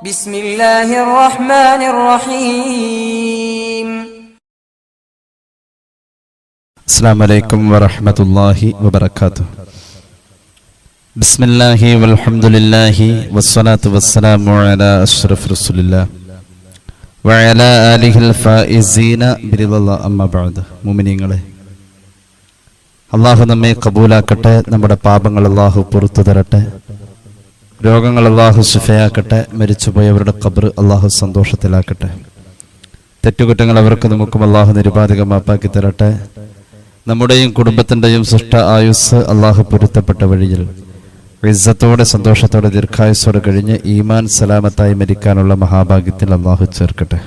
ബിസ്മില്ലാഹിർ റഹ്മാനിർ റഹീം അസ്സലാമു അലൈക്കും വറഹ്മത്തുള്ളാഹി والصلاة ബിസ്മില്ലാഹി വൽഹംദുലില്ലാഹി വസ്സലാത്തു വസ്സലാമു അലാ وعلى آله വഅലാ ആലിഹിൽ الله أما بعد مؤمنين മുഅ്മിനീങ്ങളെ അള്ളാഹു നമ്മെ കബൂലാക്കട്ടെ നമ്മുടെ പാപങ്ങൾ അള്ളാഹു പുറത്തു തരട്ടെ. രോഗങ്ങൾ അള്ളാഹു സുഫയാക്കട്ടെ മരിച്ചുപോയവരുടെ ഖബർ അള്ളാഹു സന്തോഷത്തിലാക്കട്ടെ. തെറ്റുകുറ്റങ്ങൾ അവർക്ക് നമുക്കും അള്ളാഹു നിരുപാധികമാപ്പാക്കി തരട്ടെ. നമ്മുടെയും കുടുംബത്തിന്റെയും സൃഷ്ട ആയുസ് അള്ളാഹു പൊരുത്തപ്പെട്ട വഴിയിൽ. ഇസ്സത്തോടെ സന്തോഷത്തോടെ ദീർഘായുസോടെ കഴിഞ്ഞ് ഈമാൻ സലാമത്തായി മരിക്കാനുള്ള മഹാഭാഗ്യത്തിൽ അള്ളാഹു ചേർക്കട്ടെ.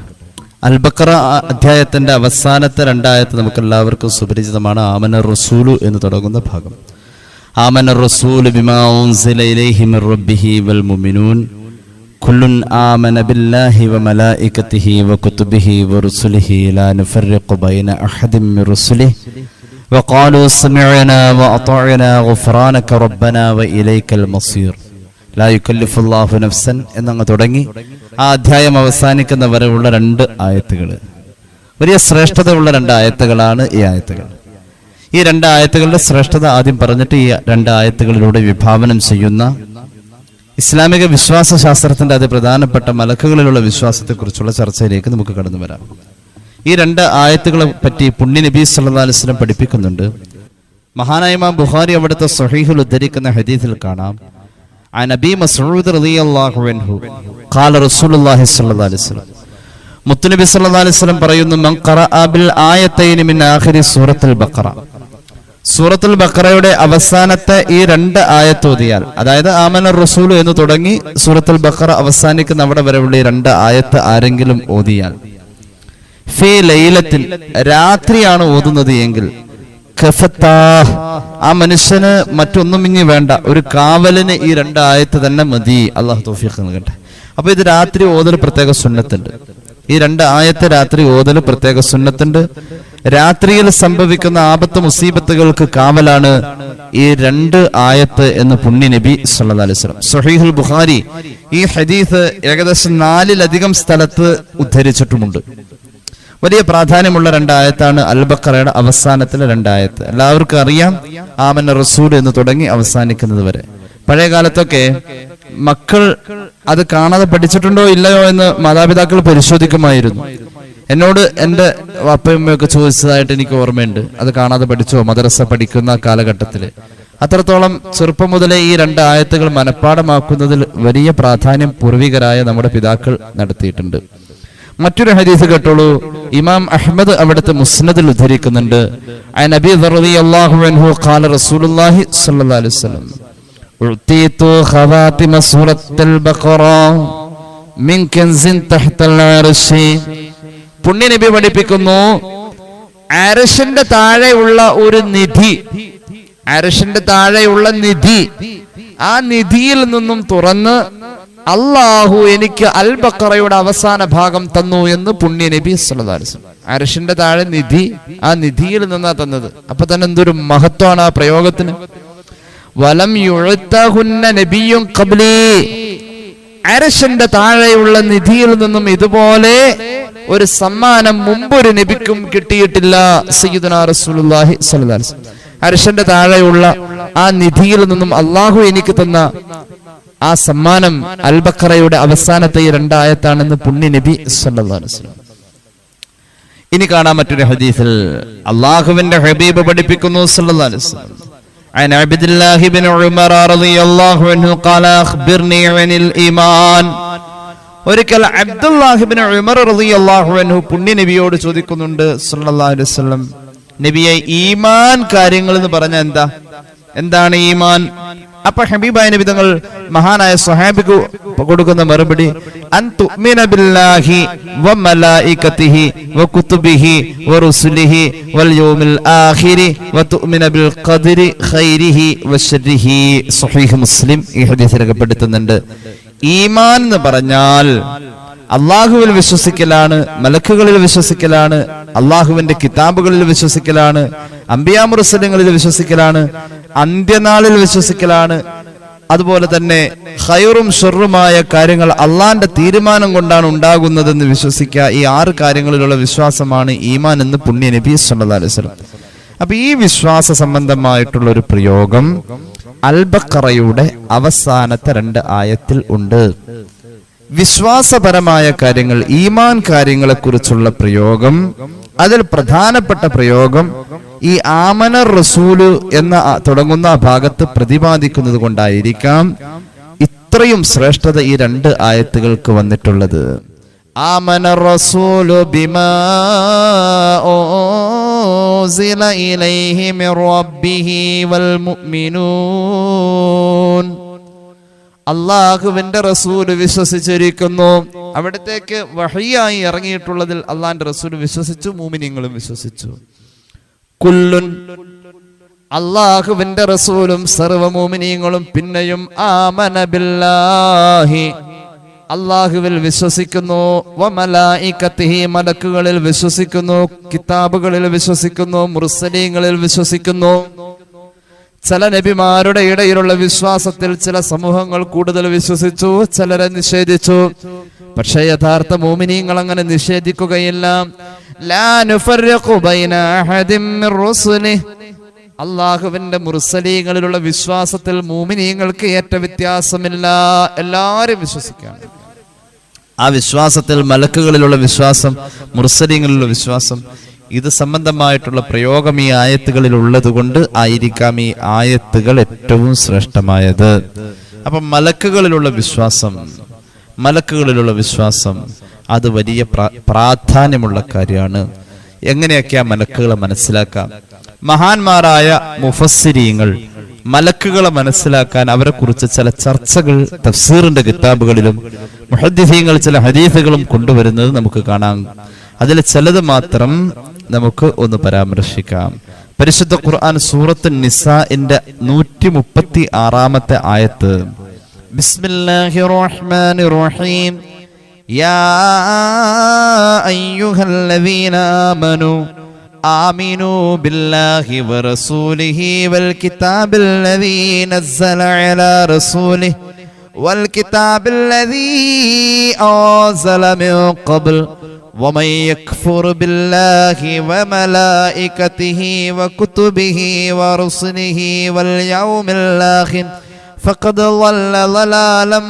അൽബക്കറ അധ്യായത്തിന്റെ അവസാനത്തെ രണ്ടായത്ത് നമുക്ക് എല്ലാവർക്കും സുപരിചിതമാണ്. ആമന റസൂലു എന്ന് തുടങ്ങുന്ന ഭാഗം. ആമന റസൂലു ബിമാ ഉൻസില ഇലൈഹി മിർ റബ്ബിഹി വൽ മുഅ്മിനൂൻ കുല്ലുൻ ആമന ബില്ലാഹി വമലായികതിഹി വകുതുബിഹി വറുസുലിഹി ലാ നുഫർരിഖു ബൈന അഹദിൻ മിർ റുസുലിഹി وقالوا سمعنا وأطعنا غفرانك ربنا وإليك المصير ലാ യുക്കല്ലിഫു അല്ലാഹു നഫ്സൻ എന്നങ്ങ് തുടങ്ങി ആ അധ്യായം അവസാനിക്കുന്ന വരെയുള്ള രണ്ട് ആയത്തുകൾ വലിയ ശ്രേഷ്ഠതയുള്ള രണ്ട് ആയത്തുകളാണ് ഈ ആയത്തുകൾ ഈ രണ്ട് ആയത്തുകളുടെ ശ്രേഷ്ഠത ആദ്യം പറഞ്ഞിട്ട് ഈ രണ്ട് ആയത്തുകളിലൂടെ വിഭാവനം ചെയ്യുന്ന ഇസ്ലാമിക വിശ്വാസ ശാസ്ത്രത്തിന്റെ അതി പ്രധാനപ്പെട്ട മലക്കുകളിലുള്ള വിശ്വാസത്തെക്കുറിച്ചുള്ള ചർച്ചയിലേക്ക് നമുക്ക് കടന്നു വരാം ഈ രണ്ട് ആയത്തുകളെ പറ്റി പുണ്യ നബി സല്ലാ അലിസ്ലം പഠിപ്പിക്കുന്നുണ്ട് മഹാനായ ഇമാം ബുഖാരി അവിടുത്തെ സഹീഹുൽ ഉദ്ധരിക്കുന്ന ഹദീസിൽ കാണാം عن ابي مسعود رضي الله عنه قال رسول الله صلى الله عليه وسلم മുത്തുനബി സല്ലല്ലാഹു അലൈഹി വസല്ലം പറയുന്നു മൻ ഖറഅ ബിൽ ആയത്തൈനി മിൻ ആഖിരി സൂറത്തുൽ ബഖറ സൂറത്തുൽ ബക്കറയുടെ അവസാനത്തെ ഈ രണ്ട് ആയത്തോതിയാൽ അതായത് ആമന റസൂൽ എന്ന് തുടങ്ങി സൂറത്തുൽ ബക്കറ അവസാനിക്കുന്ന അവിടെ വരെയുള്ള ഈ രണ്ട് ആയത്ത് ആരെങ്കിലും ഓതിയാൽ. ഫീ ലൈലത്തിൽ രാത്രിയാണ് ഓതുന്നത് എങ്കിൽ ആ മനുഷ്യന് മറ്റൊന്നും ഇനി വേണ്ട ഒരു കാവലിന് ഈ രണ്ട് ആയത്ത് തന്നെ മതി. അള്ളാഹു തോഫിയൊക്കെ നൽകട്ടെ. അപ്പൊ ഇത് രാത്രി ഓതൽ പ്രത്യേക സുന്നത്തുണ്ട്. ഈ രണ്ട് ആയത്തെ രാത്രി ഓതൽ പ്രത്യേക സുന്നത്തുണ്ട്. രാത്രിയിൽ സംഭവിക്കുന്ന ആപത്ത് മുസീബത്തുകൾക്ക് കാവലാണ് ഈ രണ്ട് ആയത്ത് എന്ന് പുണ്യ നബി സല്ലല്ലാഹു അലൈഹി വസല്ലം. ബുഖാരി ഈ ഹദീസ് ഏകദേശം നാലിലധികം സ്ഥലത്ത് ഉദ്ധരിച്ചിട്ടുമുണ്ട്. വലിയ പ്രാധാന്യമുള്ള രണ്ടായത്താണ് അൽബക്കറയുടെ അവസാനത്തിലെ രണ്ടായത്ത് എല്ലാവർക്കും അറിയാം ആമന റസൂൽ എന്ന് തുടങ്ങി അവസാനിക്കുന്നത് വരെ. പഴയ കാലത്തൊക്കെ മക്കൾ അത് കാണാതെ പഠിച്ചിട്ടുണ്ടോ ഇല്ലയോ എന്ന് മാതാപിതാക്കൾ പരിശോധിക്കുമായിരുന്നു. എന്നോട് എന്റെ അപ്പയമ്മയൊക്കെ ചോദിച്ചതായിട്ട് എനിക്ക് ഓർമ്മയുണ്ട്. അത് കാണാതെ പഠിച്ചോ മദ്രസ പഠിക്കുന്ന കാലഘട്ടത്തിൽ. അത്രത്തോളം ചെറുപ്പം മുതലേ ഈ രണ്ട് ആയത്തുകൾ മനഃപ്പാടമാക്കുന്നതിൽ വലിയ പ്രാധാന്യം പൂർവികരായ നമ്മുടെ പിതാക്കൾ നടത്തിയിട്ടുണ്ട്. മറ്റൊരു ഹദീസ് കേട്ടോളൂ. ഇമാം അഹ്മദ് അവിടുത്തെ മുസ്നദിൽ ഉദ്ധരിക്കുന്നുണ്ട്. അൻഹു ഖാല റസൂലുള്ളാഹി സ്വല്ലല്ലാഹി അലൈഹി വസല്ലം. أعطيت خواتم سورة البقرة من كنز تحت العرش പുണ്യ നബി പഠിപ്പിക്കുന്നു അരശന്റെ താഴെയുള്ള ഒരു നിധി അരശന്റെ താഴെയുള്ള നിധി ആ നിധിയിൽ നിന്നും തുറന്ന് അള്ളാഹു എനിക്ക് അൽ ബക്കറയുടെ അവസാന ഭാഗം തന്നു എന്ന് പുണ്യ നബി സല്ലല്ലാഹു അലൈഹി വസല്ലം. അരശന്റെ താഴെ നിധി ആ നിധിയിൽ നിന്നാ തന്നത് അപ്പൊ തന്നെ എന്തൊരു മഹത്വമാണ് ആ പ്രയോഗത്തിന് വലം യുഴുത്തഹുന്ന നബിയും കബ്ലി അരശന്റെ താഴെയുള്ള നിധിയിൽ നിന്നും ഇതുപോലെ ഒരു സമ്മാനം മുമ്പൊരു നബിക്കും കിട്ടിയിട്ടില്ല റസൂലുള്ളാഹി സ്വല്ലല്ലാഹി. അരശന്റെ താഴെയുള്ള ആ നിധിയിൽ നിന്നും അള്ളാഹു എനിക്ക് തന്ന ആ സമ്മാനം അൽബക്കറയുടെ അവസാനത്തെ രണ്ടായത്താണെന്ന് പുണ്യ നബി. ഇനി കാണാൻ മറ്റൊരു ഹദീസിൽ അള്ളാഹുവിന്റെ ഹബീബ് പഠിപ്പിക്കുന്നു സല്ലല്ലാഹു അലൈഹി വസല്ലം. عن عبد الله بن عمر رضي الله عنه قال أخبرني عن الإيمان ഒരിക്കൽ അബ്ദുല്ലാഹിബിൻ ഉമർ റളിയല്ലാഹു അൻഹു പുണ്യ നബിയോട് ചോദിക്കുന്നുണ്ട് സല്ലല്ലാഹു അലൈഹി വസല്ലം നബിയെ ഈമാൻ കാര്യങ്ങൾ എന്ന് പറഞ്ഞാൽ എന്താ എന്താണ് ഈമാൻ അപ്പൊ ഹബീബായ വിധങ്ങൾ മഹാനായ സ്വഹാബിക്ക് കൊടുക്കുന്ന മറുപടി രേഖപ്പെടുത്തുന്നുണ്ട്. ഈമാൻ എന്ന് പറഞ്ഞാൽ അള്ളാഹുവിൽ വിശ്വസിക്കലാണ് മലക്കുകളിൽ വിശ്വസിക്കലാണ് അള്ളാഹുവിന്റെ കിതാബുകളിൽ വിശ്വസിക്കലാണ് അമ്പിയാമുറുസലങ്ങളിൽ വിശ്വസിക്കലാണ് അന്ത്യനാളിൽ വിശ്വസിക്കലാണ്. അതുപോലെ തന്നെ ഹൈറും ഷെറുമായ കാര്യങ്ങൾ അള്ളാന്റെ തീരുമാനം കൊണ്ടാണ് ഉണ്ടാകുന്നതെന്ന് വിശ്വസിക്കുക. ഈ ആറ് കാര്യങ്ങളിലുള്ള വിശ്വാസമാണ് ഈമാൻ എന്ന് പുണ്യ നബി വസല്ലം. അപ്പൊ ഈ വിശ്വാസ സംബന്ധമായിട്ടുള്ള ഒരു പ്രയോഗം അൽബക്കറയുടെ അവസാനത്തെ രണ്ട് ആയത്തിൽ ഉണ്ട്. വിശ്വാസപരമായ കാര്യങ്ങൾ ഈമാൻ കാര്യങ്ങളെ കുറിച്ചുള്ള പ്രയോഗം അതിൽ പ്രധാനപ്പെട്ട പ്രയോഗം ഈ ആമന റസൂല് എന്ന ആ- തുടങ്ങുന്ന ആ ഭാഗത്ത് പ്രതിപാദിക്കുന്നത് കൊണ്ടായിരിക്കാം ഇത്രയും ശ്രേഷ്ഠത ഈ രണ്ട് ആയത്തുകൾക്ക് വന്നിട്ടുള്ളത് ആമന റസൂലു ബിമാ أنزل إليه من ربه والمؤمنون അള്ളാഹുവിന്റെ റസൂല് വിശ്വസിച്ചിരിക്കുന്നു അവിടത്തേക്ക് വഹിയായി ഇറങ്ങിയിട്ടുള്ളതിൽ അള്ളാഹിന്റെ റസൂല് വിശ്വസിച്ചു മൂമിനിങ്ങളും വിശ്വസിച്ചു കുല്ലുൻ. അള്ളാഹുവിന്റെ റസൂലും സർവമോമിനിയങ്ങളും പിന്നെയും ആമന ബില്ലാഹി. അള്ളാഹുവിൽ വിശ്വസിക്കുന്നു മലക്കുകളിൽ വിശ്വസിക്കുന്നു കിതാബുകളിൽ വിശ്വസിക്കുന്നു മുർസലീങ്ങളിൽ വിശ്വസിക്കുന്നു. ചില നബിമാരുടെ ഇടയിലുള്ള വിശ്വാസത്തിൽ ചില സമൂഹങ്ങൾ കൂടുതൽ വിശ്വസിച്ചു ചിലരെ നിഷേധിച്ചു. പക്ഷേ യഥാർത്ഥ മോമിനിയങ്ങൾ അങ്ങനെ നിഷേധിക്കുകയില്ല. അള്ളാഹുവിന്റെ മുർസലീങ്ങളിലുള്ള വിശ്വാസത്തിൽ മൂമിനീങ്ങൾക്ക് ഏറ്റ വ്യത്യാസമില്ല. എല്ലാവരും വിശ്വസിക്കാണ് ആ വിശ്വാസത്തിൽ മലക്കുകളിലുള്ള വിശ്വാസം മുർസലീങ്ങളിലുള്ള വിശ്വാസം ഇത് സംബന്ധമായിട്ടുള്ള പ്രയോഗം ഈ ആയത്തുകളിൽ ഉള്ളതുകൊണ്ട് ആയിരിക്കാം ഈ ആയത്തുകൾ ഏറ്റവും ശ്രേഷ്ഠമായത്. അപ്പം മലക്കുകളിലുള്ള വിശ്വാസം മലക്കുകളിലുള്ള വിശ്വാസം അത് വലിയ പ്രാധാന്യമുള്ള കാര്യമാണ്. എങ്ങനെയൊക്കെ ആ മലക്കുകളെ മനസ്സിലാക്കാം? മഹാന്മാരായ മുഫസ്സിരിയങ്ങൾ മലക്കുകളെ മനസ്സിലാക്കാൻ അവരെ കുറിച്ച് ചില ചർച്ചകൾ തഫ്സീറിന്റെ കിതാബുകളിലും മുഹദ്ദിസീങ്ങൾ ചില ഹദീസുകളും കൊണ്ടുവരുന്നത് നമുക്ക് കാണാം. അതിൽ ചിലത് മാത്രം നമുക്ക് ഒന്ന് പരാമർശിക്കാം. പരിശുദ്ധ ഖുർആൻ സൂറത്ത് നിസാഇന്റെ നൂറ്റി മുപ്പത്തി ആറാമത്തെ ആയത്ത്. بسم الله الرحمن الرحيم. يا أيها الذين آمنوا آمنوا بالله ورسوله والكتاب الذي نزل على رسوله والكتاب الذي أنزل من قبل ومن يكفر بالله وملائكته وكتبه ورسله واليوم الآخر فقد ضل ضلالا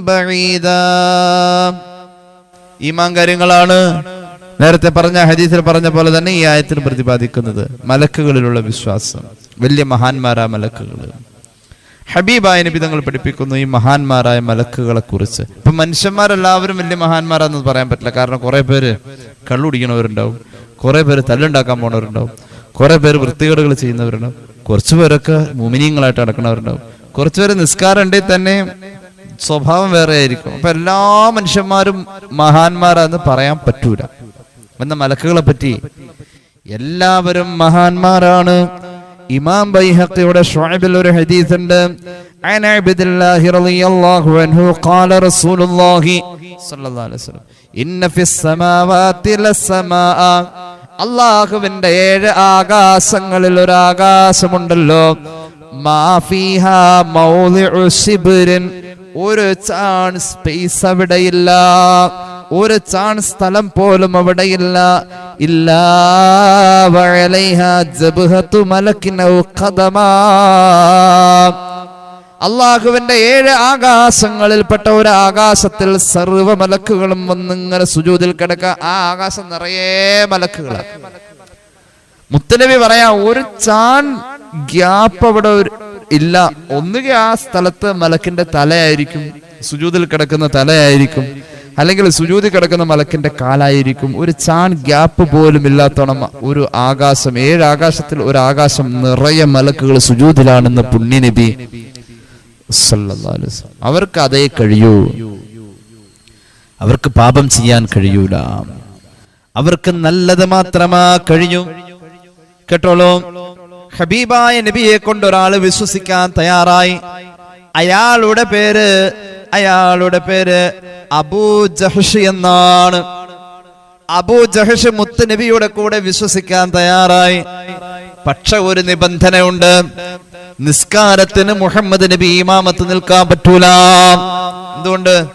بعيدا ഈമാൻ കാര്യങ്ങളാണ് നേരത്തെ പറഞ്ഞ ഹദീസിൽ പറഞ്ഞ പോലെ തന്നെ ഈ ആയത്തിൽ പ്രതിപാദിക്കുന്നത് മലക്കുകളിലുള്ള വിശ്വാസം വലിയ മഹാന്മാരായ മലക്കുകൾ ഹബീബായ നബി തങ്ങൾ പഠിപ്പിക്കുന്നു ഈ മഹാന്മാരായ മലക്കുകളെ കുറിച്ച് ഇപ്പൊ മനുഷ്യന്മാരെല്ലാവരും വലിയ മഹാന്മാരാന്ന് പറയാൻ പറ്റില്ല കാരണം കുറെ പേര് കള്ളുടിക്കണവരുണ്ടാവും കുറെ പേര് തല്ലുണ്ടാക്കാൻ പോണവരുണ്ടാവും കുറെ പേര് വൃത്തികേടുകൾ ചെയ്യുന്നവരുണ്ടാവും കുറച്ചു പേരൊക്കെ മുമിനിയങ്ങളായിട്ട് നടക്കുന്നവരുണ്ടാവും കുറച്ചു പേര് നിസ്കാരം ഉണ്ടെങ്കിൽ തന്നെ സ്വഭാവം വേറെ ആയിരിക്കും അപ്പൊ എല്ലാ മനുഷ്യന്മാരും മഹാന്മാരാന്ന് പറയാൻ പറ്റൂല എന്ന മലക്കുകളെ പറ്റി എല്ലാവരും മഹാന്മാരാണ് ഇമാം ബൈഹഖിയുടെ ഷുഅബിൽ ഒരു ഹദീസ് ഉണ്ട് عن عبد الله رضي الله عنه قال رسول الله صلى الله عليه وسلم إن في السماوات للسماء അള്ളാഹുവിന്റെ ഏഴ് ആകാശങ്ങളിൽ ഒരു ആകാശമുണ്ടല്ലോ ഒരു ചാൺ സ്പേസ് അവിടെയില്ല. ഒരു ചാൺ സ്ഥലം പോലും അവിടെയില്ല. ഇല്ല അള്ളാഹുവിന്റെ ഏഴ് ആകാശങ്ങളിൽപ്പെട്ട ഒരു ആകാശത്തിൽ സർവ മലക്കുകളും വന്നിങ്ങനെ സുജൂതിൽ കിടക്ക ആ ആകാശം നിറയെ മലക്കുകളാണ് മുത്തലവി പറയാ ഒരു ചാൻ ഗ്യാപ്പ് അവിടെ ഇല്ല. ഒന്നുകിൽ ആ സ്ഥലത്ത് മലക്കിന്റെ തലയായിരിക്കും സുജൂതിൽ കിടക്കുന്ന തലയായിരിക്കും അല്ലെങ്കിൽ സുജൂതി കിടക്കുന്ന മലക്കിന്റെ കാലായിരിക്കും. ഒരു ചാൻ ഗ്യാപ്പ് പോലും ഇല്ലാത്തോണം ഒരു ആകാശം ഏഴ് ആകാശത്തിൽ ഒരു ആകാശം നിറയെ മലക്കുകൾ സുജൂതിലാണെന്ന് പുണ്യനബി. അവർക്ക് അതേ കഴിയൂ. അവർക്ക് പാപം ചെയ്യാൻ കഴിയൂല. അവർക്ക് നല്ലത് മാത്രമാ കഴിഞ്ഞു കേട്ടോളൂ? ഹബീബായ നബിയെ കൊണ്ട് ഒരാൾ വിശ്വസിക്കാൻ തയ്യാറായി. അയാളുടെ പേര് അയാളുടെ പേര് അബൂ ജഹഷ് എന്നാണ്. അബൂ ജഹഷ് മുത്ത് നബിയുടെ കൂടെ വിശ്വസിക്കാൻ തയ്യാറായി. പക്ഷെ ഒരു നിബന്ധനയുണ്ട്. നിസ്കാരത്തിന് മുഹമ്മദ് നബി ഇമാമത്ത് നിൽക്കാൻ പറ്റൂല. എന്തുകൊണ്ട്?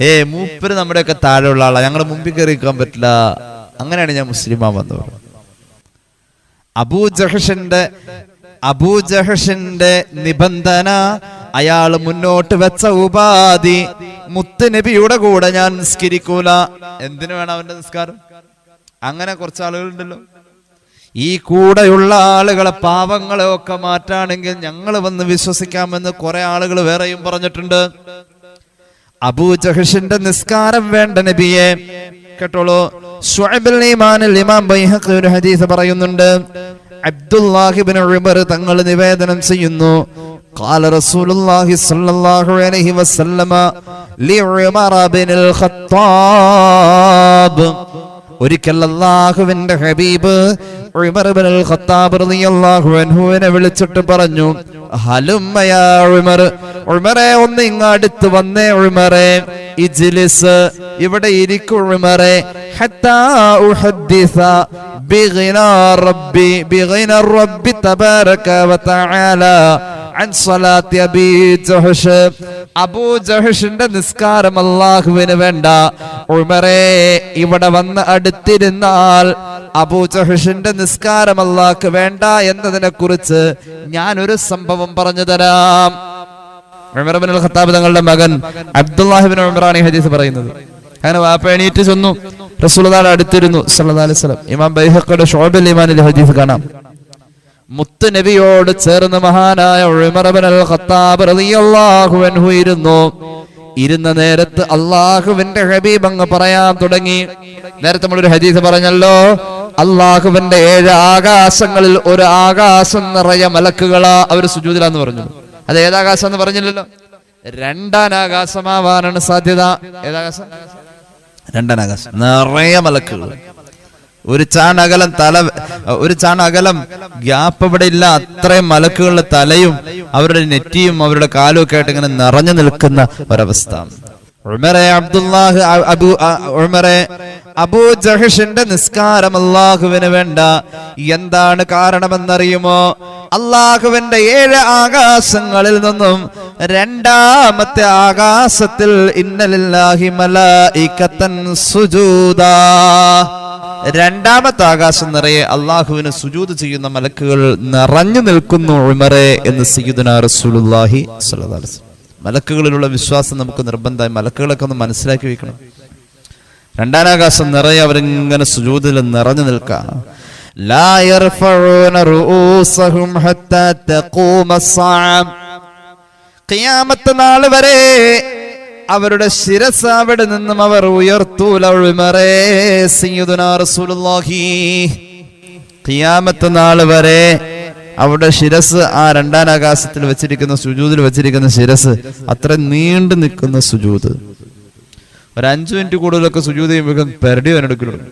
ഏ മൂപ്പര് നമ്മുടെയൊക്കെ താഴെയുള്ള ആളാ. ഞങ്ങളുടെ മുമ്പിൽ കയറി നിൽക്കാൻ പറ്റില്ല. അങ്ങനെയാണ് ഞാൻ മുസ്ലിമാ പറഞ്ഞത് അബൂജഹഷന്റെ അബൂജഹഷന്റെ നിബന്ധന അയാൾ മുന്നോട്ട് വെച്ച ഉപാധി മുത്ത് നബിയുടെ കൂടെ ഞാൻ നിസ്കരിക്കൂല. എന്തിനു വേണം അവന്റെ നിസ്കാരം? അങ്ങനെ കുറച്ച് ആളുകളുണ്ടല്ലോ. ഈ കൂടെയുള്ള ആളുകളെ പാവങ്ങളെ ഒക്കെ മാറ്റാണെങ്കിൽ ഞങ്ങൾ വന്ന് വിശ്വസിക്കാമെന്ന് കുറെ ആളുകൾ വേറെയും പറഞ്ഞിട്ടുണ്ട് അബൂജഹഷിന്റെ നിസ്കാരം വേണ്ട നബിയെ കേട്ടോളൂ ഷുഅബുൽ ഈമാനിൽ ഇമാം ബൈഹഖി ഒരു ഹദീസ് പറയുന്നുണ്ട് അബ്ദുല്ലാഹിബ്ൻ ഉമർ തങ്ങൾ നിവേദനം ചെയ്യുന്നു قال رسول الله صلى الله عليه وسلم لعمر بن الخطاب ഒരിക്കൽ അള്ളാഹുവിന്റെ ഹബീബ് വിളിച്ചിട്ട് പറഞ്ഞു ഹലുമ്മയാ ഉമർ ഒന്ന് ഇങ്ങടുത്ത് വന്നേ ഉമറെ ഇജ്ലിസ് ഇവിടെ ഇരിക്കുമറേ റബ്ബി റബ്ബി തബാരക വതആല അൻ സ്വലാത്തി അബീ ജഹഷ്. അബൂ ജഹഷിന്റെ നിസ്കാരം അള്ളാഹുവിന് വേണ്ട. ഉമറേ ഇവിടെ വന്ന് അടുത്തിരുന്നാൽ അബൂ ജഹഷിന്റെ നിസ്കാരം അള്ളാഹ് വേണ്ട എന്നതിനെ കുറിച്ച് ഞാൻ ഒരു സംഭവം പറഞ്ഞു തരാം. ഉമർ ഇബ്നുൽ ഖത്താബ് തങ്ങളുടെ മകൻ അബ്ദുല്ലാഹിബിൻ ഉമറാണ് ഈ ഹദീസ് പറയുന്നത്. അങ്ങനെ വാപ്പ എണീറ്റ് ചെന്നു. റസൂൽ അടുത്തിരുന്നു. സല്ലല്ലാഹു അലൈഹി വസല്ലം. ഇമാം ബൈഹഖിയുടെ ഷോബൽ ഈമാനിൽ ഹദീസ് കാണാം. മുത്ത് നബിയോട് ചേർന്ന് മഹാനായ അൻഹു ഇരുന്നു. ഇരുന്ന നേരത്ത് അള്ളാഹുവിന്റെ ഹബീബ് അങ്ങ് പറയാൻ തുടങ്ങി. നേരത്തെ നമ്മളൊരു ഹദീസ് പറഞ്ഞല്ലോ അള്ളാഹുവിന്റെ ഏഴ് ആകാശങ്ങളിൽ ഒരു ആകാശം നിറയെ മലക്കുകളാ അവർ സുജൂതിലാന്ന് പറഞ്ഞു. അത് ഏതാകാശം എന്ന് പറഞ്ഞില്ലല്ലോ? രണ്ടാം ആകാശമാവാനാണ് സാധ്യത. ഏതാകാശം? രണ്ടാം ആകാശം. നിറയെ മലക്കുകൾ. ഒരു ചാണകലം തല ഒരു ചാണകലം ഗ്യാപ്പ് ഇവിടെ ഇല്ല അത്രയും മലക്കുകളുടെ തലയും അവരുടെ നെറ്റിയും അവരുടെ കാലും ഒക്കെ ആയിട്ട് ഇങ്ങനെ നിറഞ്ഞു നിൽക്കുന്ന ഒരവസ്ഥ. അബ്ദുല്ലാഹ് അബു നിസ്കാരം അള്ളാഹുവിന് വേണ്ട. എന്താണ് കാരണമെന്നറിയുമോ? അള്ളാഹുവിന്റെ ഏഴ് ആകാശങ്ങളിൽ നിന്നും രണ്ടാമത്തെ ആകാശത്തിൽ ഇന്നലില്ലാഹി മലായികത്തൻ സുജൂദാ. രണ്ടാമത്തെ ആകാശം നിറയെ അള്ളാഹുവിന് സുജൂത് ചെയ്യുന്ന മലക്കുകൾ നിറഞ്ഞു നിൽക്കുന്നു ഉമറെ എന്ന് സയ്യിദുന മലക്കുകളിലുള്ള വിശ്വാസം നമുക്ക് നിർബന്ധമായി മലക്കുകളൊക്കെ ഒന്ന് മനസ്സിലാക്കി വെക്കണം. രണ്ടാനാകാശം നിറയെ അവരിങ്ങനെ സുജൂതിൽ നിറഞ്ഞു നിൽക്കുക ഖിയാമത്ത് നാൾ വരെ അവരുടെ ശിരസ് അവിടെ നിന്നും അവർ ഉയർത്തൂല നാൾ വരെ അവിടെ ശിരസ് ആ രണ്ടാം ആകാശത്തിൽ വെച്ചിരിക്കുന്ന സുജൂതിൽ വെച്ചിരിക്കുന്ന ശിരസ് അത്ര നീണ്ടു നിൽക്കുന്ന സുജൂത്. ഒരു അഞ്ചു മിനിറ്റ് കൂടുതലൊക്കെ സുജൂത് ചെയ്യുമ്പോൾ പെരടി വനെടുക്കലുള്ളൂ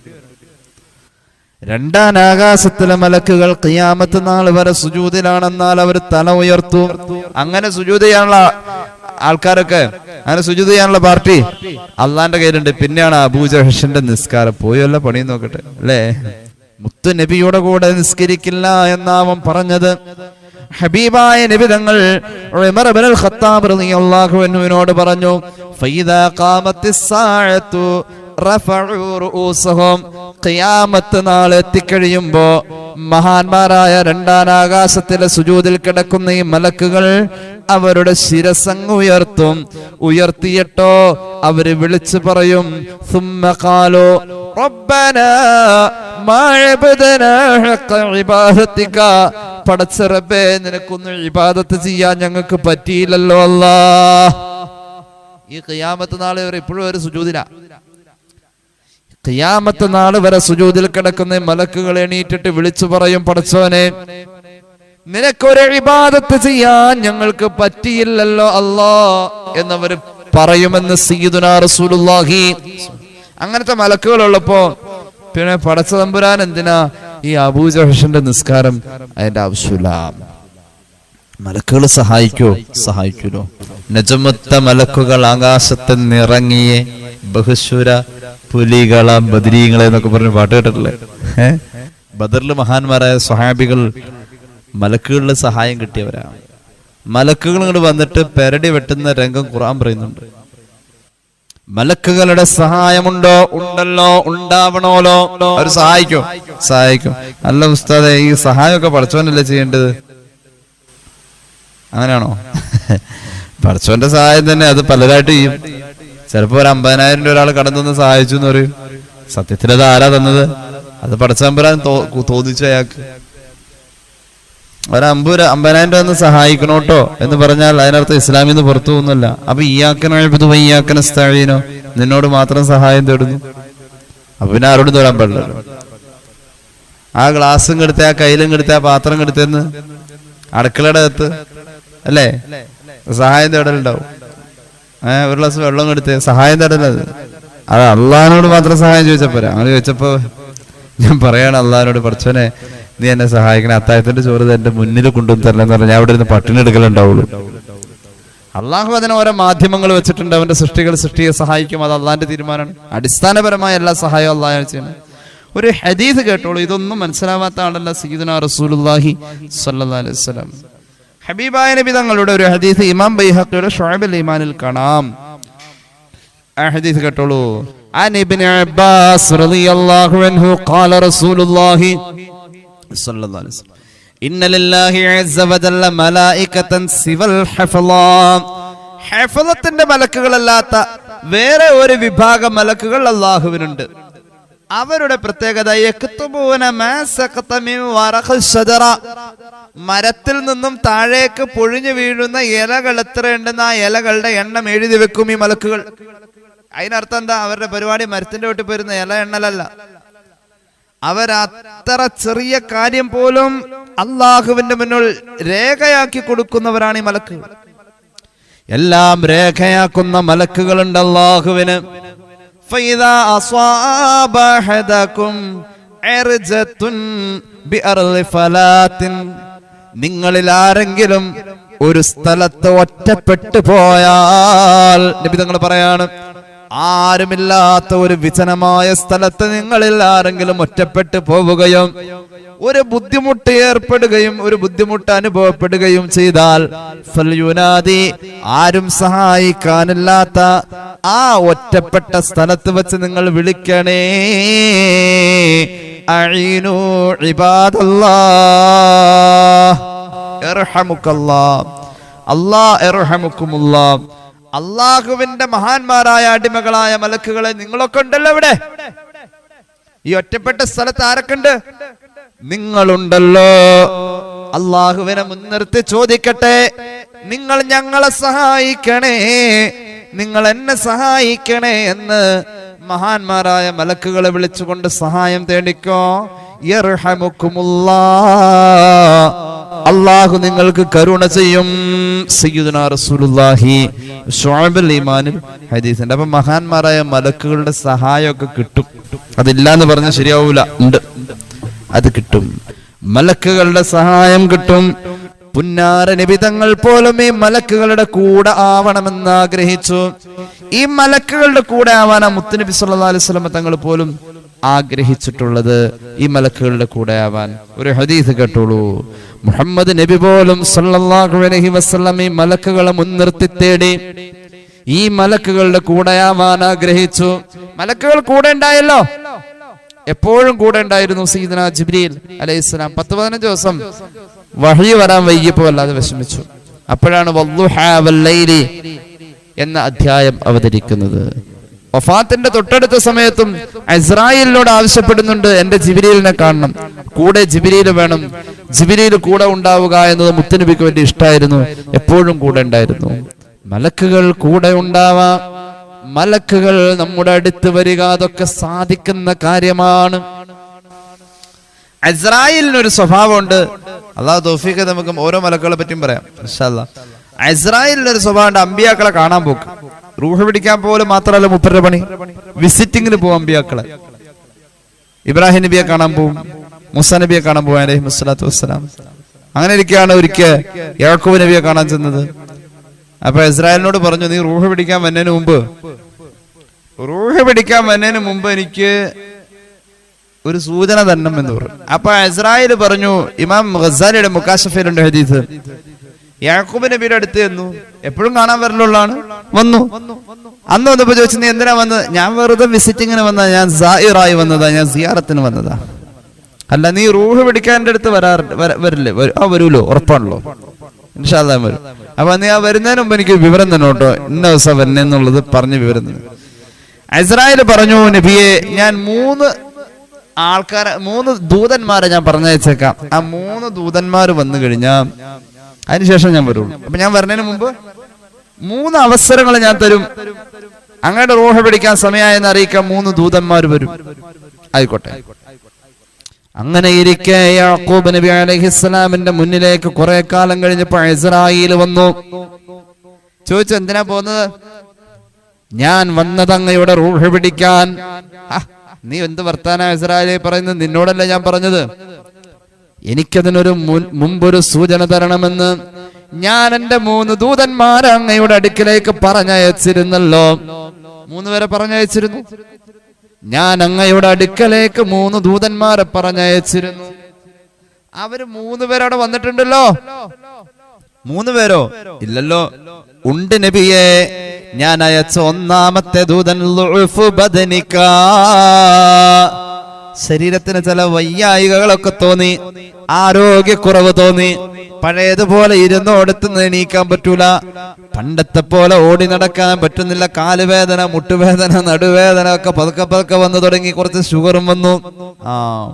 രണ്ടാം ആകാശത്തിലെ മലക്കുകൾ കിയാമത്ത് നാൾ വരെ സുജൂതിലാണെന്നാൽ അവർ തല ഉയർത്തു. അങ്ങനെ സുജൂത് ചെയ്യാനുള്ള ആൾക്കാരൊക്കെ അങ്ങനെ സുജിത് ചെയ്യാനുള്ള പാർട്ടി അള്ളാന്റെ കയ്യിലുണ്ട്. പിന്നെയാണ് അബൂജഹഷിന്റെ നിസ്കാരം. പോയല്ല പണി നോക്കട്ടെ. അല്ലേ? മുത്തു നബിയുടെ കൂടെ നിസ്കരിക്കില്ല എന്നാവൻ പറഞ്ഞത്. ഹബീബായ നിബിതങ്ങൾ പറഞ്ഞു ഖിയാമത്ത് എത്തിക്കഴിയുമ്പോ മഹാന്മാരായ രണ്ടാം ആകാശത്തിലെ സുജൂദിൽ കിടക്കുന്ന ഈ മലക്കുകൾ അവരുടെ ശിരസങ് ഉയർത്തും. ഉയർത്തിയിട്ടോ അവർ വിളിച്ചു പറയും സുമ്മകാലോ പടച്ചറബേ നിനക്കൊന്നും ഇബാദത്ത് ചെയ്യാൻ ഞങ്ങൾക്ക് പറ്റിയില്ലല്ലോ അല്ല. ഈ കയ്യാമത്ത് നാളെ വരെ ഇപ്പോഴും ഒരു സുജൂതില. കയ്യാമത്ത് നാൾ വരെ സുജൂതിൽ കിടക്കുന്ന മലക്കുകൾ എണീറ്റിട്ട് വിളിച്ചു പറയും പടച്ചവനെ നിനക്കൊരു ഇബാദത്ത് ചെയ്യാൻ ഞങ്ങൾക്ക് പറ്റിയില്ലല്ലോ അല്ലാ എന്നവർ പറയുമെന്ന് സീദുനാ റസൂലുള്ളാഹി. അങ്ങനത്തെ മലക്കുകൾ ഉള്ളപ്പോ പിന്നെ പടച്ച തമ്പുരാൻ എന്തിനാ ഈ അബൂജഹഷിന്റെ നിസ്കാരം അതിന്റെ ആവശ്യമില്ല. മലക്കുകൾ സഹായിക്കോ? സഹായിക്കൂലോ. നജമത്ത മലക്കുകൾ ആകാശത്ത് നിറങ്ങിയേ ബഹുശുര പുലികള ബദരീങ്ങളെ എന്നൊക്കെ പറഞ്ഞ് പാട്ട് കേട്ടിട്ടില്ലേ? ബദറിൽ മഹാന്മാരായ സ്വഹാബികൾ മലക്കുകളുടെ സഹായം കിട്ടിയവരാണ്. മലക്കുകൾ ഇങ്ങോട്ട് വന്നിട്ട് പെരടി വെട്ടുന്ന രംഗം ഖുർആൻ പറയുന്നുണ്ട്. മലക്കുകളുടെ സഹായമുണ്ടോ? ഉണ്ടല്ലോ ഉണ്ടാവണോലോ? അവർ സഹായിക്കും? സഹായിക്കും. അല്ല ഉസ്താദെ ഈ സഹായമൊക്കെ പഠിച്ചവനല്ലേ ചെയ്യേണ്ടത്? അങ്ങനെയാണോ? പഠിച്ചവന്റെ സഹായം തന്നെ അത് പലരായിട്ട് ചെയ്യും. ചിലപ്പോ ഒരു അമ്പതിനായിരം രൂപ ഒരാൾ കടന്നു സഹായിച്ചു എന്ന് പറയും. സത്യത്തിൽ അത് ആരാ തന്നത്? അത് പഠിച്ചമ്പരാൻ തോന്നിച്ചു അയാൾക്ക്. ഒരു അമ്പത് രൂപ- അമ്പതിനായിരം രൂപ ഒന്ന് സഹായിക്കണോട്ടോ എന്ന് പറഞ്ഞാൽ അതിനർത്ഥം ഇസ്ലാമിൽ നിന്ന് പുറത്തു പോകുന്നില്ല. അപ്പൊ ഈയാക്കനോ ഈയാക്കന സ്ഥാഴീനോ നിന്നോട് മാത്രം സഹായം തേടുന്നു. അപ്പൊ പിന്നെ ആരോടും തോരാൻ പാടില്ലല്ലോ ആ ഗ്ലാസും കെടുത്ത ആ കയ്യിലും കെടുത്ത ആ പാത്രം കെടുത്തെന്ന് അടുക്കളയുടെ അകത്ത് അല്ലേ? സഹായം തേടലുണ്ടാവും. ഏഹ് ഒരു ഗ്ലാസ് വെള്ളം കെടുത്ത് സഹായം തേടലത് അത്. അള്ളഹാനോട് മാത്രം സഹായം ചോദിച്ചപ്പോ അങ്ങനെ ചോദിച്ചപ്പോ ഞാൻ പറയാണ് അള്ളഹാനോട് പഠിച്ചോനെ നീ എന്നെ സഹായിക്കണേ അത്തായത്തിന്റെ ചോറ് ഇത് എന്റെ മുന്നിൽ കൊണ്ടുവന്ന് തരലെന്ന് പറഞ്ഞാൽ ഞാൻ അവിടെ ഇരുന്ന് പട്ടിണി എടുക്കലുണ്ടാവുള്ളൂ അള്ളാഹു അതിന് ഓരോ മാധ്യമങ്ങൾ വെച്ചിട്ടുണ്ട് അവന്റെ സൃഷ്ടികൾ സൃഷ്ടിയെ സഹായിക്കും അത് അള്ളാന്റെ തീരുമാനമാണ് അടിസ്ഥാനപരമായ എല്ലാ സഹായവും അള്ളാഹ് ചെയ്യുന്നത് ഒരു ഹദീസ് കേട്ടോളൂ ഇതൊന്നും മനസ്സിലാവാത്ത ആളല്ല സീദന റസൂലുള്ളാഹി സ്വല്ലല്ലാഹി അലൈഹി വസല്ലം ഹബീബായ നബി തങ്ങളുടെ ഒരു ഹദീസ് ഇമാം ബൈഹഖിയുടെ ഷുഅബുൽ ഈമാനിൽ കാണാം ആ ഹദീസ് കേട്ടോളൂ عن ابن عباس رضي الله عنه قال رسول الله മലക്കുകളല്ലാത്ത വേറെ ഒരു വിഭാഗം മലക്കുകൾ അള്ളാഹുവിനുണ്ട് അവരുടെ പ്രത്യേകത. മരത്തിൽ നിന്നും താഴേക്ക് പൊഴിഞ്ഞു വീഴുന്ന ഇലകൾ എത്ര എത്രയുണ്ടെന്ന് ആ ഇലകളുടെ എണ്ണം എഴുതി വെക്കും ഈ മലക്കുകൾ. അതിനർത്ഥം എന്താ? അവരുടെ പരിപാടി മരത്തിന്റെ വീട്ടിൽ പോയിരുന്ന ഇല എണ്ണലല്ല. അവരത്ര ചെറിയ കാര്യം പോലും അള്ളാഹുവിന്റെ മുന്നിൽ രേഖയാക്കി കൊടുക്കുന്നവരാണ് ഈ മലക്ക്. എല്ലാം രേഖയാക്കുന്ന മലക്കുകളുണ്ട് അള്ളാഹുവിന്. നിങ്ങളിൽ ആരെങ്കിലും ഒരു സ്ഥലത്ത് ഒറ്റപ്പെട്ടു പോയാൽ നബി തങ്ങൾ പറയാണ് ആരുമില്ലാത്ത ഒരു വിജനമായ സ്ഥലത്ത് നിങ്ങളിൽ ആരെങ്കിലും ഒറ്റപ്പെട്ടു പോവുകയും ഒരു ബുദ്ധിമുട്ട് ഏർപ്പെടുകയും ഒരു ബുദ്ധിമുട്ട് അനുഭവപ്പെടുകയും ചെയ്താൽ ഫൽയുനാദി ആരും സഹായിക്കാനില്ലാത്ത ആ ഒറ്റപ്പെട്ട സ്ഥലത്ത് വെച്ച് നിങ്ങൾ വിളിക്കണേ. അഴീനു ഇബാദല്ലാ അള്ളാ എർഹമുക്കുമുള്ള അള്ളാഹുവിന്റെ മഹാന്മാരായ അടിമകളായ മലക്കുകളെ നിങ്ങളൊക്കെ ഉണ്ടല്ലോ ഇവിടെ ഈ ഒറ്റപ്പെട്ട സ്ഥലത്ത് ആരൊക്കെണ്ട് നിങ്ങളുണ്ടല്ലോ. അള്ളാഹുവിനെ മുൻനിർത്തി ചോദിക്കട്ടെ. നിങ്ങൾ ഞങ്ങളെ സഹായിക്കണേ. നിങ്ങൾ എന്നെ സഹായിക്കണേ എന്ന് മഹാന്മാരായ മലക്കുകളെ വിളിച്ചുകൊണ്ട് സഹായം തേടിക്കോ. യർഹമുക്കുമുല്ലാ. അള്ളാഹു നിങ്ങൾക്ക് കരുണ ചെയ്യും. അപ്പൊ മഹാന്മാരായ മലക്കുകളുടെ സഹായമൊക്കെ കിട്ടും. അതില്ല എന്ന് പറഞ്ഞാൽ ശരിയാവൂല. ഉണ്ട്. അത് കിട്ടും. മലക്കുകളുടെ സഹായം കിട്ടും. പുന്നാര നിബിതങ്ങൾ പോലും ഈ മലക്കുകളുടെ കൂടെ ആവണമെന്ന് ആഗ്രഹിച്ചു ഈ മലക്കുകളുടെ കൂടെ ആവാനാ മുത്തുനബി സല്ലാ അലൈഹി വസല്ലം തങ്ങൾ പോലും ആഗ്രഹിച്ചിട്ടുള്ളത് ഈ മലക്കുകളുടെ കൂടെ ആവാൻ. ഒരു ഹദീസ് കേട്ടോളൂ. മുഹമ്മദ് നബി പോലും സല്ലല്ലാഹു അലൈഹി വസല്ലം ഈ മലക്കുകളെ മുൻനിർത്തി തേടി ഈ മലക്കുകളുടെ കൂടെ ആവാൻ ആഗ്രഹിച്ചു. മലക്കുകൾ കൂടെ ഉണ്ടായല്ലോ. എപ്പോഴും കൂടെ ഉണ്ടായിരുന്നു സീദന ജിബ്രീൽ അലൈഹിസ്സലാം പത്ത് പതിനഞ്ച് ദിവസം വഴി വരാൻ വൈകിയപ്പോ അല്ലാതെ വിഷമിച്ചു. അപ്പോഴാണ് എന്ന അധ്യായം അവതരിക്കുന്നത്. വഫാത്തിന്റെ തൊട്ടടുത്ത സമയത്തും ഇസ്രായേലിനോട് ആവശ്യപ്പെടുന്നുണ്ട് എന്റെ ജിബിരിലിനെ കാണണം. കൂടെ ജിബിരിയിൽ വേണം. ജിബിരിയിൽ കൂടെ ഉണ്ടാവുക എന്നത് മുത്തനബിക്ക് വേണ്ടി ഇഷ്ടമായിരുന്നു എപ്പോഴും കൂടെ ഉണ്ടായിരുന്നു. മലക്കുകൾ കൂടെ ഉണ്ടാവാം. മലക്കുകൾ നമ്മുടെ അടുത്ത് വരിക അതൊക്കെ സാധിക്കുന്ന കാര്യമാണ്. ഒരു സ്വഭാവമുണ്ട്. അള്ളാഹു തോഫീക്ക് നമുക്ക് ഓരോ മലക്കുകളെ പറ്റിയും പറയാം. അസ്രായേലിനൊരു സ്വഭാവമുണ്ട് അമ്പിയാക്കളെ കാണാൻ പോക്ക്. റൂഹ് പിടിക്കാൻ പോലും മാത്രമല്ല മുപ്പരുടെ പണി. വിസിറ്റിങ്ങിന് പോകും അമ്പിയാക്കളെ ഇബ്രാഹിം നബിയെ കാണാൻ പോകും മുസ നബിയെ കാണാൻ പോവാൻ അലഹി മുസ്ലാത്തു വസ്സലാം. അങ്ങനെ ഇരിക്കുകയാണ് ഒരിക്കൽ യാക്കൂബ് നബിയെ കാണാൻ ചെന്നത്. അപ്പൊ ഇസ്രായേലിനോട് പറഞ്ഞു നീ റൂഹ് പിടിക്കാൻ വന്നതിന് മുമ്പ് റൂഹ് പിടിക്കാൻ വന്നതിന് മുമ്പ് എനിക്ക് ഒരു സൂചന തരണം എന്ന് പറഞ്ഞു. അപ്പൊ ഇസ്രായേൽ പറഞ്ഞു ഇമാം ഗസാലിയുടെ മുക്കാശഫയിലുണ്ട് ഹദീസ്. യാക്കൂബ് നബിയുടെ അടുത്ത് ചെന്നു എപ്പോഴും കാണാൻ വരലുള്ളതാണ്. വന്നു. അന്ന് വന്നപ്പോ ചോദിച്ചു നീ എന്തിനാ വന്നത്? ഞാൻ വെറുതെ വിസിറ്റിങ്ങിന് വന്നതാ ഞാൻ സായിറായി വന്നതാ ഞാൻ സിയാറത്തിന് വന്നതാ. അല്ല നീ റൂഹ് പിടിക്കാൻ അടുത്ത് വരാറുണ്ട് വര- വരില്ലേ? വരു- ആ വരൂലോ? ഉറപ്പാണല്ലോ. ഇൻഷാല്ലാ വരും. അപ്പൊ നീ ആ വരുന്നതിന് മുമ്പ് എനിക്ക് വിവരം തന്നെ കേട്ടോ ഇന്ന ദിവസം വരുന്നെന്നുള്ളത് പറഞ്ഞ് വിവരം തന്നെ. ഇസ്രായേൽ പറഞ്ഞു നബിയെ ഞാൻ മൂന്ന് ആൾക്കാരെ മൂന്ന് ദൂതന്മാരെ ഞാൻ പറഞ്ഞയച്ചേക്കാം. ആ മൂന്ന് ദൂതന്മാർ വന്നു കഴിഞ്ഞാൽ അതിനുശേഷം ഞാൻ വരുള്ളൂ. അപ്പൊ ഞാൻ വരുന്നതിന് മുമ്പ് മൂന്ന് അവസരങ്ങൾ ഞാൻ തരും. അങ്ങയുടെ റോഹ പിടിക്കാൻ സമയമായെന്ന് അറിയിക്കാൻ മൂന്ന് ദൂതന്മാർ വരും. ആയിക്കോട്ടെ. അങ്ങനെ ഇരിക്കെ യാക്കൂബ് നബി അലഹിസ്സലാമിന്റെ മുന്നിലേക്ക് കുറെ കാലം കഴിഞ്ഞപ്പോ ഇസ്രായേൽ വന്നു. ചോദിച്ചു എന്തിനാ പോകുന്നത് ഞാൻ വന്നത് അങ്ങയുടെ റൂഹ പിടിക്കാൻ. നീ എന്ത് വർത്താന ഇസ്രായേലി പറയുന്നത്? നിന്നോടല്ല ഞാൻ പറഞ്ഞത്? എനിക്കതിനൊരു മുമ്പൊരു സൂചന തരണമെന്ന് ഞാൻ എന്റെ മൂന്ന് ദൂതന്മാരെ അങ്ങയുടെ അടുക്കിലേക്ക് പറഞ്ഞയച്ചിരുന്നല്ലോ. മൂന്ന് പേരെ പറഞ്ഞയച്ചിരുന്നു. ഞാൻ അങ്ങയുടെ അടുക്കലേക്ക് മൂന്ന് ദൂതന്മാരെ പറഞ്ഞയച്ചിരുന്നു. അവർ മൂന്ന് പേരവിടെ വന്നിട്ടുണ്ടല്ലോ. മൂന്ന് പേരോ? ഇല്ലല്ലോ. ഉണ്ട് നബിയെ ഞാൻ അയച്ച ഒന്നാമത്തെ ദൂതൻ ബദനിക്കാ. ബദനിക. ശരീരത്തിന് ചില വയ്യായികകളൊക്കെ തോന്നി ആരോഗ്യക്കുറവ് തോന്നി. പഴയതുപോലെ ഇരുന്നോടത്ത് എണീക്കാൻ പറ്റൂല. പണ്ടത്തെ പോലെ ഓടി നടക്കാൻ പറ്റുന്നില്ല. കാലുവേദന മുട്ടുവേദന നടുവേദന ഒക്കെ പതുക്കെ പതുക്കെ വന്നു തുടങ്ങി. കുറച്ച് ഷുഗറും വന്നു. ആ.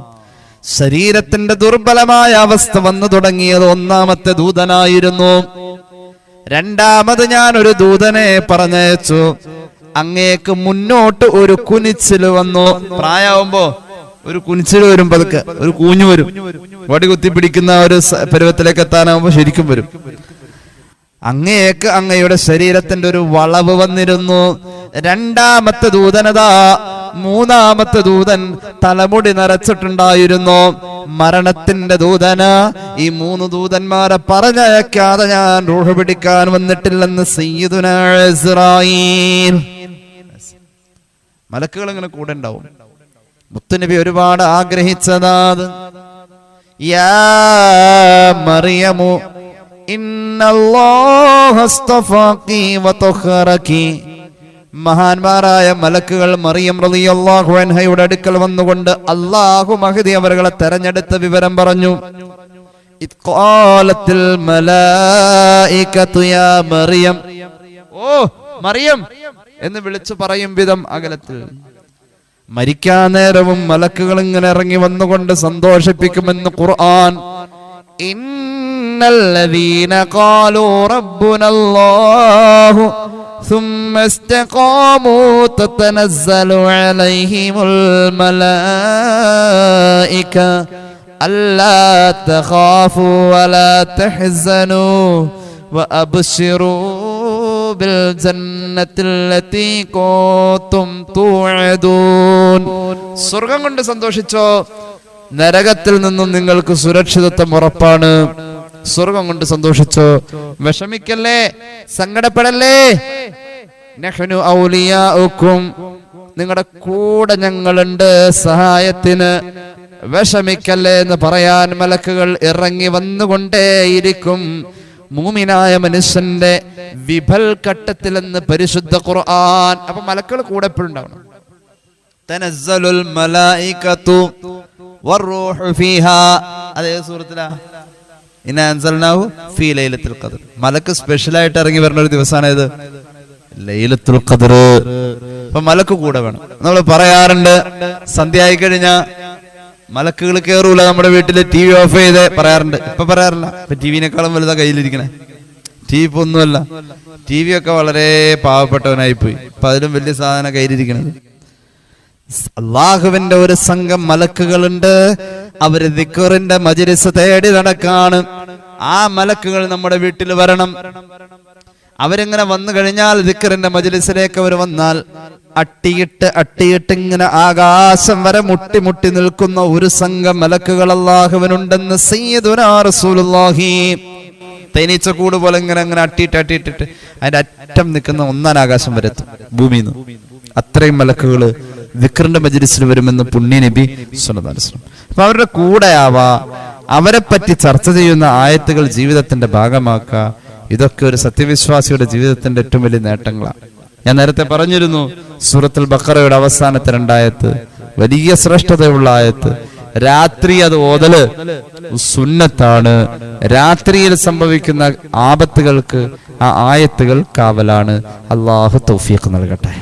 ശരീരത്തിന്റെ ദുർബലമായ അവസ്ഥ വന്നു തുടങ്ങിയത് ഒന്നാമത്തെ ദൂതനായിരുന്നു. രണ്ടാമത് ഞാൻ ഒരു ദൂതനെ പറഞ്ഞയച്ചു. അങ്ങേക്ക് മുന്നോട്ട് ഒരു കുനിച്ചിൽ വന്നു. പ്രായമാവുമ്പോ ഒരു കുനിച്ചിൽ വരും പതുക്കെ. ഒരു കൂഞ്ഞു വരും. വടി കുത്തി പിടിക്കുന്ന ഒരു പരുവത്തിലേക്ക് എത്താനാവുമ്പോ ശരിക്കും വരും. അങ്ങേക്ക് അങ്ങയുടെ ശരീരത്തിന്റെ ഒരു വളവ് വന്നിരുന്നു. രണ്ടാമത്തെ ദൂതനതാ മൂന്നാമത്തെ ദൂതൻ തലമുടി നിറച്ചിട്ടുണ്ടായിരുന്നു മരണത്തിന്റെ ദൂതന ഈ മൂന്ന് ദൂതന്മാരെ പറഞ്ഞയക്കാതെ ഞാൻ രൂഹ പിടിക്കാൻ വന്നിട്ടില്ലെന്ന് സയ്യിദുനാ മലക്കുകൾ ഇങ്ങനെ കൂടെ ഉണ്ടാവും. മുത്തുനബി ഒരുപാട് ആഗ്രഹിച്ചതാത്. മഹാന്മാരായ മലക്കുകൾ മറിയം റളിയല്ലാഹു അൻഹയുടെ അടുക്കൽ വന്നുകൊണ്ട് അള്ളാഹു മഹദി അവരുകളെ തെരഞ്ഞെടുത്ത വിവരം പറഞ്ഞു. മറിയം. ഓ മറിയം എന്ന് വിളിച്ചു പറയും വിധം അകലത്തിൽ. മരിക്കാൻ നേരവും മലക്കുകൾ ഇങ്ങനെ ഇറങ്ങി വന്നുകൊണ്ട് സന്തോഷിപ്പിക്കുമെന്ന് ഖുർആൻ ഇന്നല്ലദീന ഖാലൂ റബ്ബുനല്ലാഹു ثم استقاموا تتنزل عليهم الملائكة ألا تخافوا ولا تحزنوا وأبشروا بالجنة التي كنتم توعدون സ്വർഗം കൊണ്ട് സന്തോഷിച്ചോ? നരകത്തിൽ നിന്നും നിങ്ങൾക്ക് സുരക്ഷിതത്വം ഉറപ്പാണ്. സ്വർഗം കൊണ്ട് സന്തോഷിച്ചോ? വിഷമിക്കല്ലേ? സങ്കടപ്പെടല്ലേ? നിങ്ങളുടെ കൂടെ ഞങ്ങളുണ്ട് സഹായത്തിന്. വിഷമിക്കല്ലേ എന്ന് പറയാൻ മലക്കുകൾ ഇറങ്ങി വന്നുകൊണ്ടേയിരിക്കും. മൂമിനായ മനുഷ്യന്റെ വിഭൽ ഘട്ടത്തിലെന്ന് പരിശുദ്ധ ഖുർആൻ. അപ്പൊ മലക്കൾ കൂടെ എപ്പോഴും ഉണ്ടാവണം. തനസ്സലുൽ മലായികത്തു ഫീഹാ. അതേ സൂറത്തിലാ? ഇന്ന അൻസൽനാഹു ഫീ ലൈലത്തുൽ മലക്ക് ഇറങ്ങി വരുന്ന ഒരു ദിവസമാണ് ഇത് ലൈലത്തുൽ ഖദർ. അപ്പൊ മലക്ക് കൂടെ വേണം. നമ്മൾ പറയാറുണ്ട് സന്ധ്യ ആയി കഴിഞ്ഞാ മലക്കുകൾ കേറൂല നമ്മുടെ വീട്ടിൽ ടി വി ഓഫ് ചെയ്ത് പറയാറുണ്ട്. ഇപ്പൊ പറയാറില്ല. ഇപ്പൊ ടി വിനേക്കാളും വലുതാ കയ്യിലിരിക്കണേ. ടി വി ഒന്നുമല്ല. ടി വി ഒക്കെ വളരെ പാവപ്പെട്ടവനായി പോയി. ഇപ്പൊ അതിലും വലിയ സാധനം കയ്യിലിരിക്കണത്. അള്ളാഹുവിന്റെ ഒരു സംഘം മലക്കുകളുണ്ട്. അവർ ദിക്കറിന്റെ മജിരിസ് തേടി നടക്കാണ്. ആ മലക്കുകൾ നമ്മുടെ വീട്ടിൽ വരണം. അവരിങ്ങനെ വന്നു കഴിഞ്ഞാൽ ദിക്കറിന്റെ മജിലിസിലേക്ക് അവർ വന്നാൽ അട്ടിയിട്ട് അട്ടിയിട്ട് ഇങ്ങനെ ആകാശം വരെ മുട്ടി മുട്ടി നിൽക്കുന്ന ഒരു സംഘം മലക്കുകൾ അള്ളാഹുവിനുണ്ടെന്ന് സയ്യിദുനാ റസൂലുള്ളാഹി. തേനീച്ച കൂട് പോലെ ഇങ്ങനെ അങ്ങനെ അട്ടിയിട്ട് അട്ടിയിട്ടിട്ട് അതിന്റെ അറ്റം നിൽക്കുന്ന ഒന്നാം ആകാശം വരെ എത്തും. ഭൂമിയിൽ നിന്ന് അത്രയും മലക്കുകൾ വിക്രന്റെ മജ്ലിസിൽ വരുമെന്ന് പുണ്യ നബി വസല്ലം. അപ്പൊ അവരുടെ കൂടെ ആവാ. അവരെ പറ്റി ചർച്ച ചെയ്യുന്ന ആയത്തുകൾ ജീവിതത്തിന്റെ ഭാഗമാക്കുക ഇതൊക്കെ ഒരു സത്യവിശ്വാസിയുടെ ജീവിതത്തിന്റെ ഏറ്റവും വലിയ നേട്ടങ്ങളാണ് ഞാൻ നേരത്തെ പറഞ്ഞിരുന്നു സൂറത്തുൽ ബക്കറയുടെ അവസാനത്തെ രണ്ടായത്ത് വലിയ ശ്രേഷ്ഠതയുള്ള ആയത്ത് രാത്രി അത് ഓതൽ സുന്നത്താണ്. രാത്രിയിൽ സംഭവിക്കുന്ന ആപത്തുകൾക്ക് ആ ആയത്തുകൾ കാവലാണ്. അള്ളാഹു തൗഫീഖ് നൽകട്ടെ.